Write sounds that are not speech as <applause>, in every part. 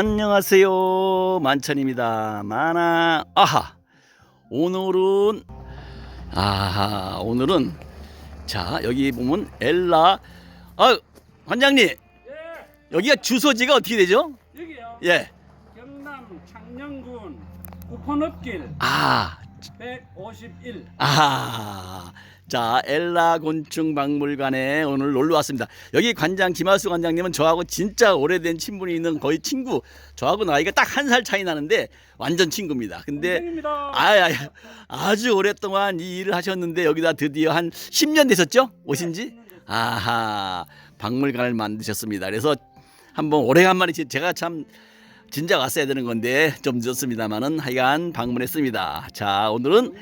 안녕하세요. 만천입니다. 만화 아하. 오늘은 아하. 오늘은 자 여기 보면 엘라. 아 관장님. 예, 여기가 주소지가 어떻게 되죠? 여기요. 예. 경남 창녕군 우퍼늪길. 아 151. 아, 자 엘라 곤충 박물관에 오늘 놀러 왔습니다. 여기 관장 김하수 관장님은 저하고 진짜 오래된 친분이 있는 거의 친구. 저하고 나이가 딱 한 살 차이 나는데 완전 친구입니다. 근데 입니다. 아, 아, 아주 오랫동안 이 일을 하셨는데 여기다 드디어 한 10년 되셨죠? 오신지? 아하, 박물관을 만드셨습니다. 그래서 한번 오래간만에 제- 제가 참 진작 왔어야 되는 건데 좀 늦었습니다만은 하여간 방문했습니다. 자, 오늘은.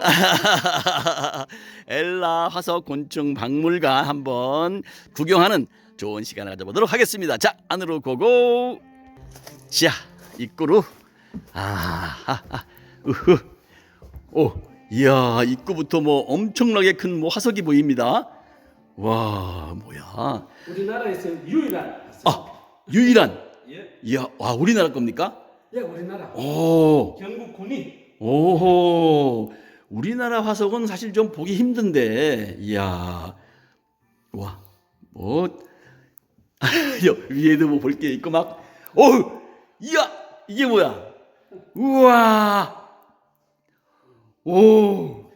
<laughs> 엘라 화석 곤충 박물관 한번 구경하는 좋은 시간을 가져보도록 하겠습니다. 자, 안으로 고고. 자, 입구로. 아, 아, 아, 우후. 오, 이야, 입구부터 뭐 엄청나게 큰 뭐 화석이 보입니다. 와, 뭐야? 우리나라에서 유일한 아, 유일한. 예, 이야, 와, 우리나라 겁니까? 예, 우리나라. 오, 경북 군이. 오호. 우리나라 화석은 사실 좀 보기 힘든데. 이야. 와 뭐. <laughs> 여, 위에도 뭐 볼 게 있고 막. 어우 이야 이게 뭐야? 우와. 오.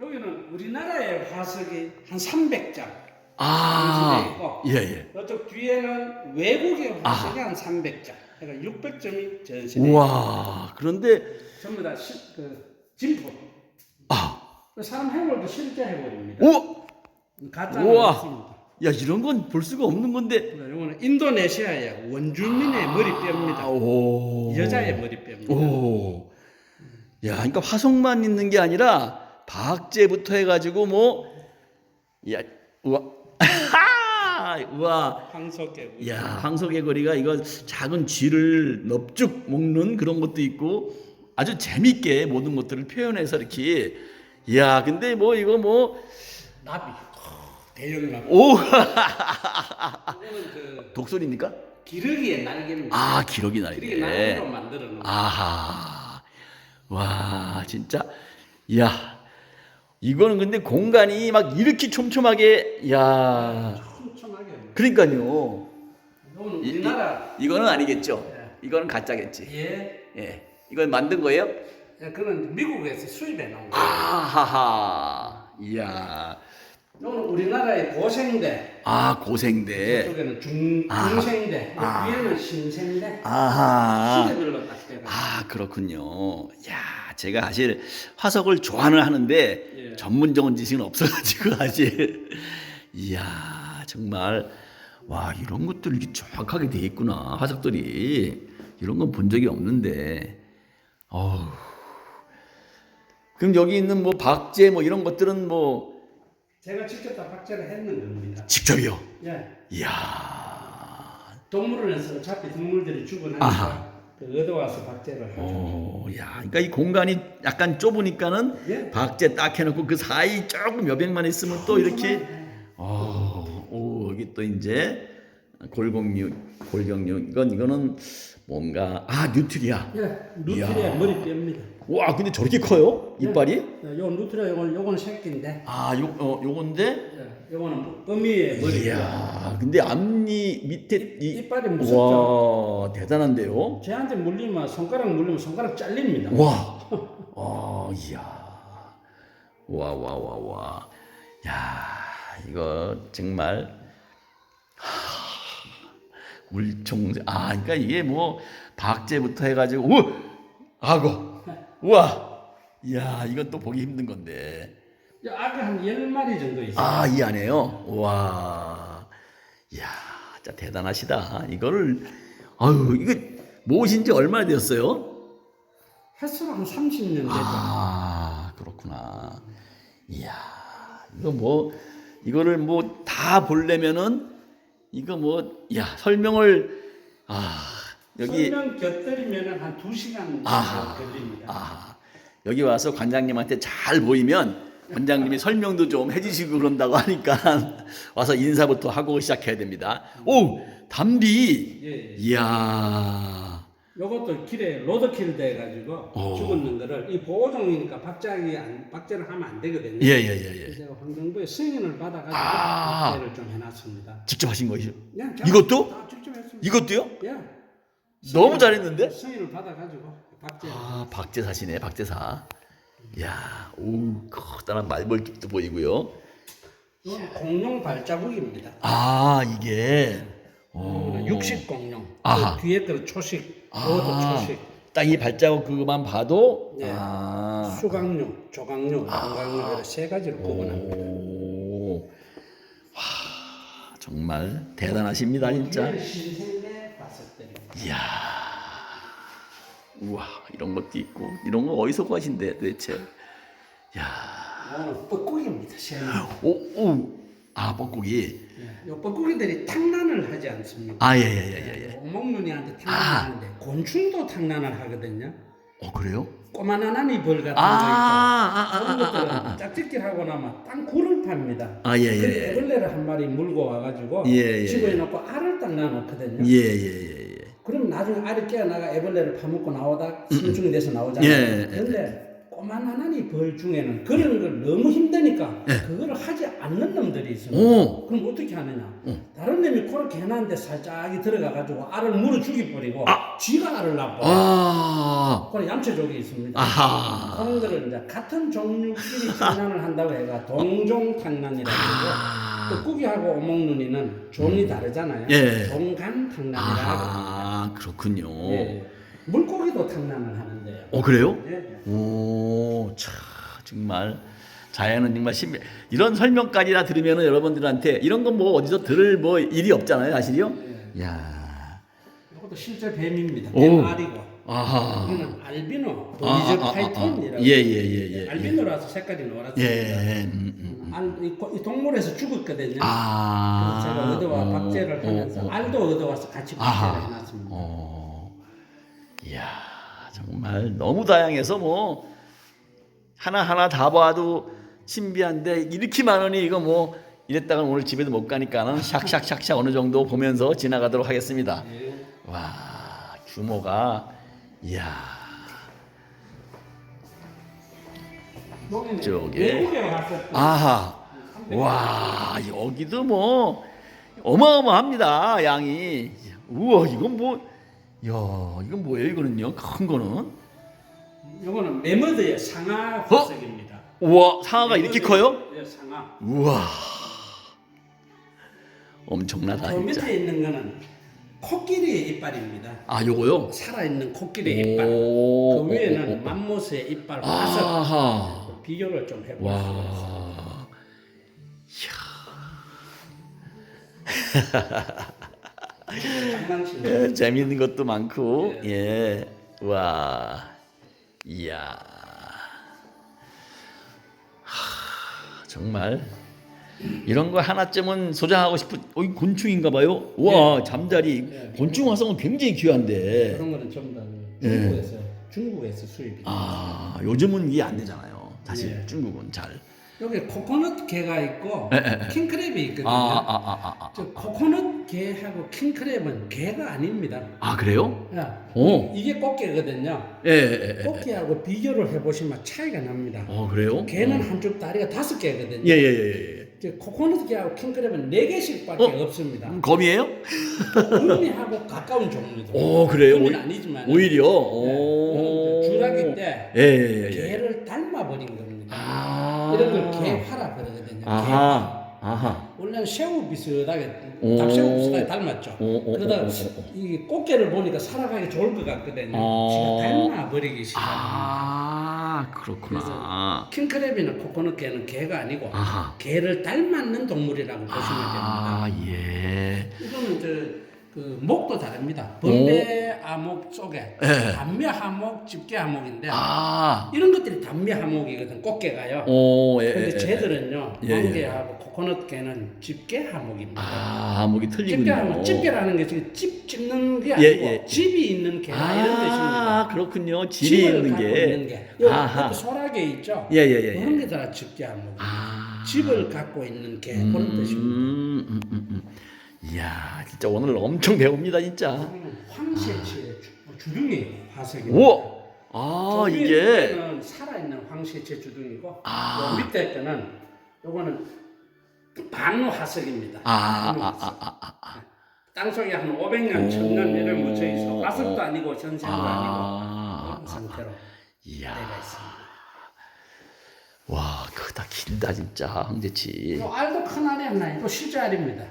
여기는 우리나라의 화석이 한 300장. 아, 예, 예. 이쪽 뒤에는 외국의 화석이 한 300장. 그러니까 600점이 전시돼. 우와, 그런데, 전부 다 시, 그 진품. 아, 그 사람 해골도 실제 해골입니다. 오! 가짜는 우와. 없습니다. 야, 이런 건 볼 수가 없는 건데. 이거는 인도네시아의 원주민의 머리뼈입니다. 아, 오. 여자의 머리뼈입니다. 오. 야, 그러니까 화석만 있는 게 아니라 박제부터 해가지고 뭐, 야, 우와, 우와, 황석의 야, 황석의 거리가 이거 작은 쥐를 넙죽 먹는 그런 것도 있고 아주 재밌게 모든 것들을 표현해서 이렇게, 야, 근데 뭐 이거 뭐, 나비. 대형 나비. 오, 그 독설입니까? 기러기의 날개입니다. 아, 기러기 기러기 날개. 날개로 만들어 놓은 아하. 와, 진짜. 야. 이거는 근데 공간이 막 이렇게 촘촘하게 야. 촘촘하게. 그러니까요. 이거는 이- 우리나라 이 거는 아니겠죠. 네. 이거는 가짜겠지. 예. 예. 이건 만든 거예요? 예, 그건 미국에서 수입해 놓은 거예요. 아하하. 이야. 이거는 우리나라의 고생대. 아, 고생대. 이쪽에는 중 아. 중생대. 아. 위에는 신생대. 아하. 시대별로 딱. 아 그렇군요. 야 제가 사실 화석을 좋아는 하는데 예. 전문적인 지식은 없어가지고 <laughs> 사실 이야 정말 와 이런 것들 이렇게 정확하게 돼 있구나 화석들이 이런 건 본 적이 없는데 어우 그럼 여기 있는 뭐 박제 뭐 이런 것들은 뭐 제가 직접 다 박제를 했는 겁니다. 직접이요. 예. 이야 동물원에서 어차피 동물들이 죽어나니까 아하. 그 얻어와서 박제를 하죠. 오, 야, 그러니까 이 공간이 약간 좁으니까는 예. 박제 딱 해놓고 그 사이 조금 몇백만 있으면 또 이렇게, 어, 오, 여기 또 이제 골공육, 골경육 이건 이거는 뭔가 아 뉴트리아. 예, 누트리아 이야. 머리뼈입니다. 와, 근데 저렇게 커요? 이빨이? 예, 요 누트리아 요건 요건 새끼인데, 아, 요, 어, 요건데. 예, 요거는 어미의 머리뼈. 이야, 근데 앞니 밑에 이 이빨이 무섭죠. 와, 대단한데요. 쟤한테 물리면 손가락 물리면 손가락 잘립니다. 와, <laughs> 아, 이야, 와, 와, 와, 와, 야, 이거 정말 하, 물총, 아, 그러니까 이게 뭐 박제부터 해가지고, 우, 악어, <laughs> 우와, 이야, 이건 또 보기 힘든 건데, 야, 아까 한 10마리 정도 있어요. 아, 이 안에요, 와, 이야, 진짜 대단하시다. 이거를, 아유, 이거 모으신 지 얼마나 되었어요? 횟수로 한 30년 되죠. 아 그렇구나. 이야 이거 뭐 이거를 뭐 다 보려면은 이거 뭐 야 설명을 아 여기 설명 곁들이면 한 2시간 정도 아하. 걸립니다. 아 여기 와서 관장님한테 잘 보이면 관장님이 설명도 좀 해주시고 그런다고 하니까 <laughs> 와서 인사부터 하고 시작해야 됩니다. 오 담비. 예, 예. 이야. 요것도 길에 로드킬 돼가지고 오. 죽었는 거를 이 보호종이니까 박제하기 안, 박제를 하면 안 되거든요. 예, 예, 예, 예. 제가 환경부에 승인을 받아가지고 아. 박제를 좀 해놨습니다. 직접 하신 거죠? 그냥 제가 이것도? 다 직접 했습니다. 이것도요? 예. 너무 승인을- 잘했는데? 승인을 받아가지고 박제. 아, 박제사시네, 박제사. 야, 오, 커다란 말벌집도 보이고요. 이건 공룡 발자국입니다. 아, 이게. 오. 육식 공룡. 그 뒤에 거 초식. 아. 이것도 초식. 딱 이 발자국 그거만 봐도 네. 아. 수강류, 조강류, 동강류 이렇게 세 가지로 구분합니다. 오. 와, 정말 대단하십니다, 진짜. 신생대 봤을 때입니다. 이야. 우와, 이런 것도 있고. 이런 거 어디서 구하신대, 도대체. 야. 오늘 뻐꾸기입니다. 새는. 오, 오. 아, 뻐꾸기. 예, 요 뻐꾸기들이 탕란을 하지 않습니까? 아, 예, 예, 예, 예, 예. 오목눈이한테 아. 탕란하는데 곤충도 탕란을 하거든요. 어, 그래요? 꼬마나나니 벌 같은 아, 거 아, 있죠. 아, 그런 아, 아, 아, 것들은 짝짓기하고 나면 땅 굴을 팝니다. 아, 예, 예, 예. 애벌레를 한 마리 물고 와가지고 예, 예. 집어에 넣고 알을 딱. 예, 예, 예, 예. 그럼 나중에 알이 깨어나가 애벌레를 파먹고 나오다 성충이 돼서 나오잖아요. 예, 예, 예. 근데 꼬마나나니 벌 중에는 그런 걸 너무 힘드니까 예. 그거를 하지 않는 놈들이 있습니다. 오. 그럼 어떻게 하느냐? 어. 다른 놈이 그렇게 해놨는데 살짝이 들어가가지고 알을 물어 죽여버리고 아. 쥐가 알을 낳고 아. 그런 얌체족이 있습니다. 아하. 그런 거를 이제 같은 종류끼리 장난을 한다고 해가 동종탕난이라고 그러고 아. 또 꾸기하고 오목눈이는 종이 다르잖아요. 예. 종간탕난이라고 아, 그렇군요. 예. 물고기도 탕난을 하는데요. 어, 그래요? 예. 오, 차, 정말 자연은 정말 신비. 이런 설명까지나 들으면은 여러분들한테 이런 건 뭐 어디서 들을 뭐 일이 없잖아요, 사실요. 예. 야, 이것도 실제 뱀입니다. 오. 뱀알이고. 아하. 이거는 알비노, 아, 아, 아, 파이톤이라고. 아. 예, 예, 예, 예, 알비노라서 색깔이 노랗습니다. 예, 음, 음. 알, 이, 동물에서 죽었거든요. 아, 그래서 제가 얻어와 어, 박제를 어, 하면서 어, 알도 얻어와서 같이 박제를. 해놨습니다. 어, 이야, 정말 너무 다양해서 뭐 하나 하나 다 봐도 신비한데 이렇게 많으니 이거 뭐 이랬다가 오늘 집에도 못 가니까는 샥샥샥샥 어느 정도 보면서 지나가도록 하겠습니다. 예. 와, 규모가 이야, 저기. 아하, 와 여기도 뭐 어마어마합니다 양이. 우와 이건 뭐, 야 이건 뭐예요 이거는요 큰 거는? 요거는 메머드의 상하 화석입니다. 우와 상어가 어? 이렇게 커요? 예, 상하. 우와 엄청나다 저 진짜. 밑에 있는 거는 코끼리의 이빨입니다. 아 요거요? 살아있는 코끼리의 이빨. 오, 그 위에는 오, 오, 오. 맘모스의 이빨 화석. 아하. 비교를 좀 있어요. 와. 장난치는 <laughs> <laughs> 예, 재미있는 것도 많고 예. 와. 이야. 하, 정말 이런 거 하나쯤은 소장하고 싶은 어, 이 곤충인가 봐요. 와, 잠자리 예. 곤충 화성은 굉장히 귀한데. 그런 거는 전부 다 중국에서 중국에서 수입이. 아, 요즘은 이게 안 되잖아요. 사실 예. 중국은 잘. 여기 코코넛 게가 있고. 킹크랩이 있거든요. 아, 아, 아, 아, 아. 저 코코넛 게하고 킹크랩은 게가 아닙니다. 아, 그래요? 야, 오. 이게 꽃게거든요. 예, 예, 예. 꽃게하고 비교를 해보시면 차이가 납니다. 어, 그래요? 게는 어. 한쪽 다리가 다섯 개거든요. 예, 예, 예, 예. 저 코코넛 게하고 킹크랩은 네 개씩밖에 어? 없습니다. 음, 검이에요? 의미하고 가까운 종류도. 오, 그래요? 의미는 오- 아니지만. 오히려. 네. 오. 주라기 때 예, 예, 예. 게를 닮아버린 겁니다. 아. 이런 걸 게화라 그러거든요. 게화. 아하. 아하. 원래는 새우 비슷하게 오. 닭새우 비슷하게 닮았죠. 오, 오, 그러다가 오, 오, 오. 이 꽃게를 보니까 살아가기 좋을 것 같거든요. 어. 지가 닮아 버리기 시작. 아, 그렇구나. 킹크랩이나 코코넛 게는 게가 아니고 아하. 게를 닮았는 동물이라고 보시면 됩니다. 아, 예. 이거는 저, 그 목도 다릅니다. 범배 암목 속에 예. 단묘 하목, 집게 하목인데 아. 이런 것들이 단묘 하목이거든. 꽃게가요. 오, 예. 근데 예, 예. 쟤들은요, 예, 예. 망게하고 코코넛 게는 집게 하목입니다. 아, 목이 집게 틀리군요. 하목, 집게라는 게 지금 집 찝는 게 예, 아니고 예. 집이 있는 게나 아, 이런 뜻입니다. 그렇군요. 질이 집을 있는 갖고 게. 있는 게. 아하. 또 소라게 있죠. 예, 예, 예. 그런 예. 게다 집게 하목. 아. 집을 갖고 있는 게 그런 뜻입니다. 음, 음, 음, 음. 이야, 진짜 오늘 엄청 배웁니다, 진짜. 황새치의 주- 주둥이 화석입니다. 우와! 아, 이게 살아있는 황새치 주둥이고 아. 요 밑에 거는 요거는 반로 화석입니다. 아, 아, 화석. 아, 아, 아, 땅속에 한 500년, 1000년 이래 묻혀 있어. 오. 화석도 아니고 전생도 아. 아 니고 그런 상태로 이야. 내가 있습니다. 와, 크다, 길다, 진짜, 황제치. 또 알도 큰 알이 하나 있고 실제 알입니다.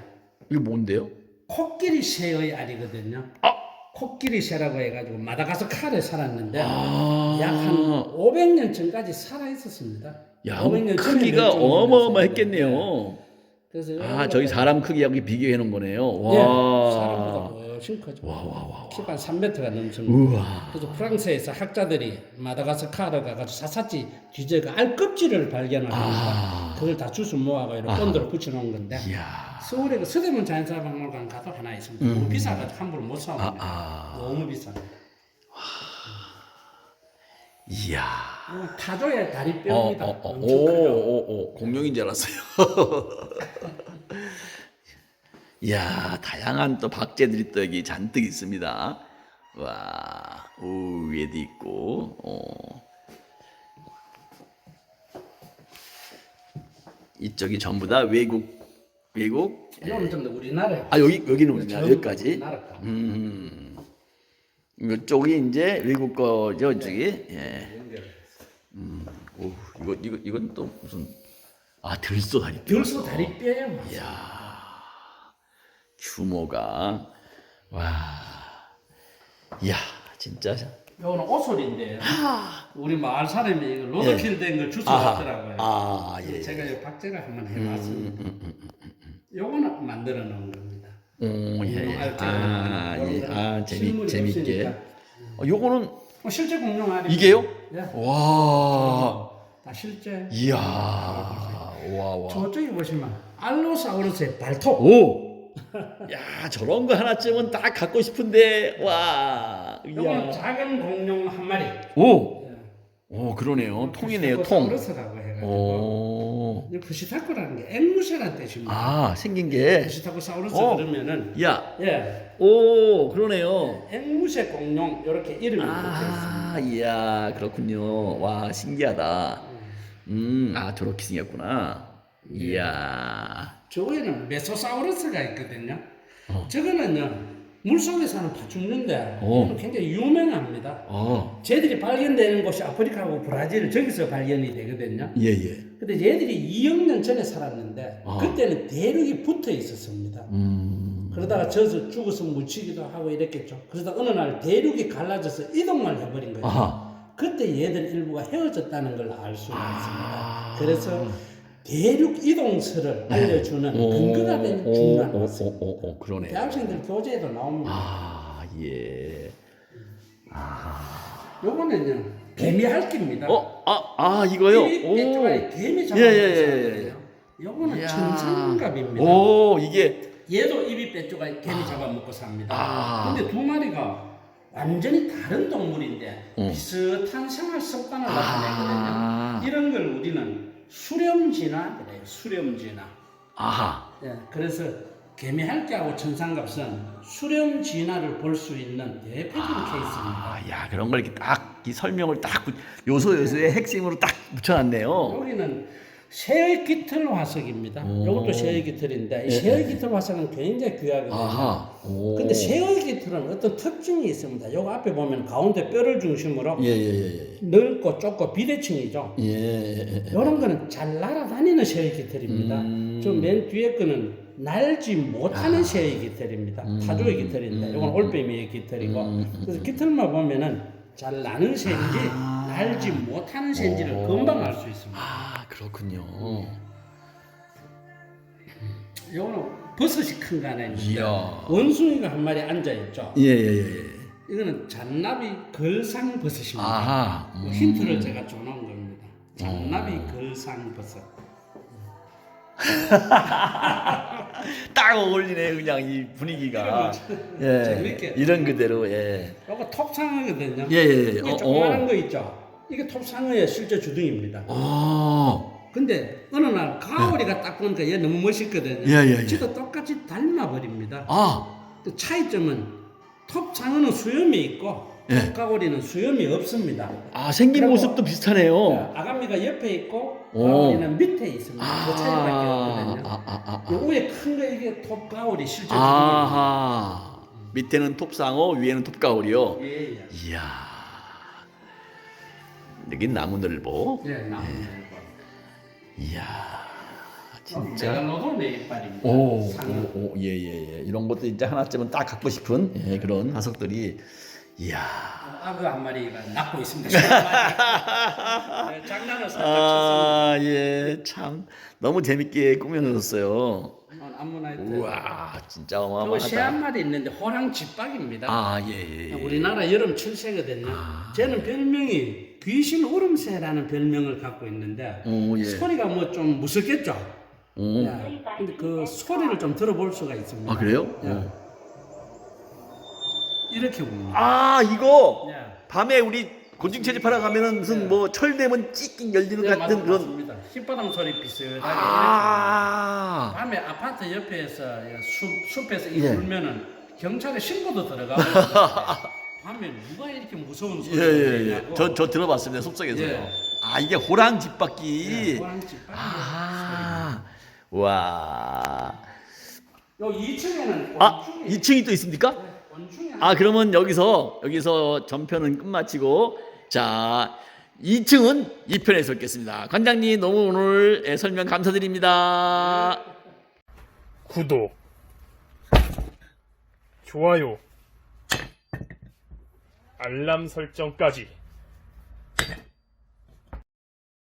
이거 뭔데요? 코끼리 새의 알이거든요. 아! 코끼리 새라고 해가지고 마다가스카르에 살았는데 아. 약한 500년 전까지 살아 있었습니다. 야, 500년 전에 크기가 어마어마했겠네요. 그래서 아, 저희 사람 크기하고 비교해 놓은 거네요. 예, 와. 사람보다 훨씬 크죠. 와, 와, 와, 와. 키가 한 3m가 넘습니다. 우와. 그래서 프랑스에서 학자들이 마다가스카르 가가지고 사사지 뒤져가 알 껍질을 발견을 합니다. 아. 그걸 다 주스 모아가 이렇게 본드로 붙여놓은 건데 이야. 서울에 그 서대문 자연사박물관 가도 하나 있습니다. 너무 비싸가지고 함부로 못 아, 사옵니다. 아. 너무 비싸요. 이야. 이건 타조의 어, 다리뼈입니다. 어, 어. 엄청 오, 크죠. 오, 오. 공룡인 줄 알았어요. <laughs> 이야, 다양한 또 박제들이 또 여기 잔뜩 있습니다. 와, 오, 위에도 있고, 어. 이쪽이 전부 다 외국, 외국. 이거는 좀더 우리나라요. 아, 여기, 여기는 우리나라, 전부 여기까지. 우리나라 거. 음. 이쪽이 이제 외국 거죠, 이쪽이. 예. 음. 오, 이거 이거 이건 또 무슨 아, 들소 다리. 별소 다리뼈예요. 이야. 규모가 와. 이야, 진짜. 이거는 오솔인데 우리 마을 사람이 이거 로드킬 된 걸 주워 예. 아하. 왔더라고요. 아, 예. 제가 이 박제를 한번 음, 해봤습니다. 요거는 만들어 놓은 겁니다. 오, 예. 예. 아, 예. 아, 재미 재밌게. 어, 요거는 어, 실제 공룡 알이 이게요? 예. 와. 다 실제. 이야. 와, 와. 저쪽에 보시면 알로사우루스의 발톱. 오. 야, 저런 거 하나쯤은 딱 갖고 싶은데. 와. 이야. 작은 공룡 한 마리. 오. 예. 오, 그러네요. 통이네요, 통. 사우루스라고 해가지고. 오. 이 부시타코라는 게 앵무새라는 뜻입니다. 아, 생긴 게. 부시타코 사우루스 어. 그러면은 야. 예 오, 그러네요. 앵무새 공룡 이렇게 이름이 붙어 있습니다. 아, 이야, 그렇군요. 와, 신기하다. 음, 아, 저렇게 생겼구나. 이야. 저거에는 메소사우루스가 있거든요. 어. 저거는요 물속에 사는 파충류인데 어. 이건 굉장히 유명합니다. 어, 쟤들이 발견되는 곳이 아프리카하고 브라질 저기서 발견이 되거든요. 예, 예. 근데 얘들이 2억 년 전에 살았는데 아. 그때는 대륙이 붙어 있었습니다. 음, 그러다가 져서 죽어서 묻히기도 하고 이랬겠죠. 그러다 어느 날 대륙이 갈라져서 이동만 해버린 거예요. 아하. 그때 얘들 일부가 헤어졌다는 걸 알 수가 아. 있습니다. 그래서 대륙 이동설을 알려주는 근거가 되는 오, 중요한 오, 것입니다. 오, 오, 오, 그러네. 대학생들 교재에도 나옵니다. 아, 예. 요거는요 개미. 어, 아, 아, 이거요? 오. 빼쪽에 개미 예, 잡아먹는 예, 예, 예. 사람이에요. 요거는 이야. 천상갑입니다. 오, 이게. 얘도 입이 빼쪽에 개미 잡아먹고 삽니다. 아. 근데 두 마리가 완전히 다른 동물인데 어. 비슷한 생활 습관을 아. 나타내거든요. 이런 걸 우리는 수렴진화 그래요. 수렴진화. 아하. 예, 그래서 개미핥기하고 천상갑은 수렴 진화를 볼 수 있는 대표적인 케이스입니다. 아, 야, 그런 걸 이렇게 딱, 이 설명을 딱, 붙- 요소 요소의 핵심으로 딱 붙여놨네요. 여기는 새의 깃털 화석입니다. 오. 이것도 새의 깃털인데 이 예, 새의 깃털 화석은 굉장히 귀하거든요. 근데 새의 깃털은 어떤 특징이 있습니다. 요거 앞에 보면 가운데 뼈를 중심으로 예, 예, 예, 넓고 좁고 비대칭이죠. 예. 예, 예, 예. 이런 거는 잘 날아다니는 새의 깃털입니다. 음. 저맨 뒤에 거는 날지 못하는 새의 깃털입니다. 타조의 깃털인데 이건 올빼미의 깃털이고 음. 그래서 깃털만 보면은 잘 나는 새인지 날지 못하는 새인지를 오. 금방 알 수 있습니다. 아, 그렇군요. 이거는 버섯이 큰 거 하나 있는데 이야. 원숭이가 한 마리 앉아 있죠. 예, 예, 예. 예. 이거는 잔나비 걸상 버섯입니다. 아하. 그 음. 힌트를 제가 줘놓은 겁니다. 잔나비 걸상 버섯. <laughs> 딱 어울리네, 그냥 이 분위기가. 예. 재밌게. 이런 그대로, 예. 이거 톱상어거든요. 예, 예, 예. 이게 어, 조그마한 어. 거 있죠. 이게 톱상어의 실제 주둥입니다. 어. 근데 어느 날 가오리가 딱 보니까 얘 너무 멋있거든요. 예, 예, 예. 지도 똑같이 닮아 버립니다. 아, 그 차이점은 톱 장어는 수염이 있고 예. 톱 가오리는 수염이 없습니다. 아 생긴 그리고- 모습도 비슷하네요. 아가미가 옆에 있고 오. 가오리는 밑에 있습니다. 그 차이밖에 없거든요. 아, 아, 아, 이 아. 위에 큰 거 이게 톱 가오리 실제 아하. 밑에는 톱상어, 위에는 톱가오리요. 예, 예. 이야. 여기 나무 늘보. 예, 나무 이야. 진짜 메갈로돈의 이빨입니다. 오, 상어. 오, 오, 예, 예, 예. 이런 것도 진짜 하나쯤은 딱 갖고 싶은 예, 그런 화석들이. 이야. 악어 한 마리가 낳고 있습니다. <laughs> 네, 장난을 살짝 쳤습니다. 아, 예, 참 너무 재밌게 꾸며놓았어요. 암모나이트. 우와, 진짜 그리고 어마어마하다. 마리 있는데 호랑 집박입니다. 아, 예, 예. 예. 우리나라 여름 출세거든요. 아. 쟤는 별명이 귀신 울음새라는 별명을 갖고 있는데 오, 예. 소리가 뭐 좀 무섭겠죠. 오. 야, 근데 그 소리를 좀 들어볼 수가 있습니다. 아, 그래요? 야, 어. 이렇게 웁니다. 아, 이거 야. 밤에 우리 곤충 채집하러 가면은 무슨 뭐 철되면 찌익 열리는 네, 같은 맞- 그런. 맞습니다. 흰바람 소리 비슷하게 이렇게 아, 밤에 아파트 옆에서 숲, 숲에서 이 예. 울면은 경찰에 신고도 들어가고 <laughs> 밤에 누가 이렇게 무서운 예, 소리를 예, 예. 내냐고 저, 저 들어봤습니다. 숲속에서요. 예. 아, 이게 호랑 집바퀴. 호랑집 아, 와. 요 2층에는 아, 곤충이 2층이 또 있습니까? 곤충이 아, 그러면 여기서, 여기서 전편은 끝마치고, 자, 2층은 2편에서 뵙겠습니다. 관장님, 너무 오늘 예, 설명 감사드립니다. 구독, 좋아요, 알람 설정까지